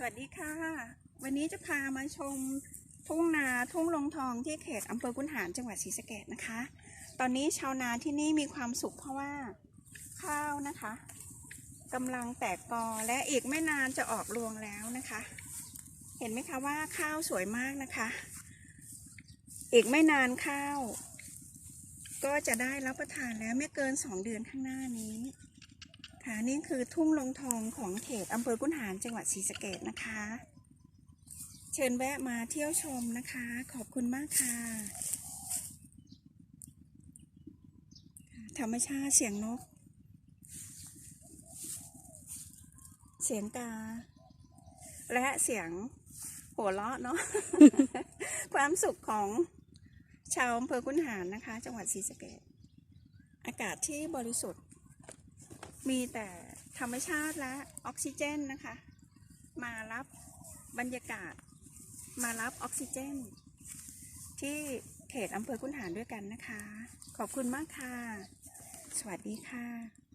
สวัสดีค่ะ วันนี้จะพามาชมทุ่งนาทุ่งลงทองที่เขตอำเภอคุนหารจังหวัดศรีสะเกดนะคะ ตอนนี้ชาวนาที่นี่มีความสุขเพราะว่าข้าวนะคะกำลังแตกกอและอีกไม่นานจะออกรวงแล้วนะคะ เห็นไหมคะว่าข้าวสวยมากนะคะ อีกไม่นานข้าว ก็จะได้รับประทานแล้วไม่เกินสองเดือนข้างหน้านี้ ค่ะนี่คือทุ่งลงทองของเขตอำเภอกุนหารจังหวัดศรีสะเกดนะคะ เชิญแวะมาเที่ยวชมนะคะ ขอบคุณมากค่ะ ธรรมชาติเสียงนก เสียงกา และเสียงหัวเราะเนาะความสุขของชาวอำเภอกุนหารนะคะ จังหวัดศรีสะเกดอากาศที่บริสุทธิ์ มีแต่ธรรมชาติและออกซิเจนนะคะ มารับบรรยากาศ มารับออกซิเจน ที่เขตอำเภอคุนหารด้วยกันนะคะ ขอบคุณมากค่ะ สวัสดีค่ะ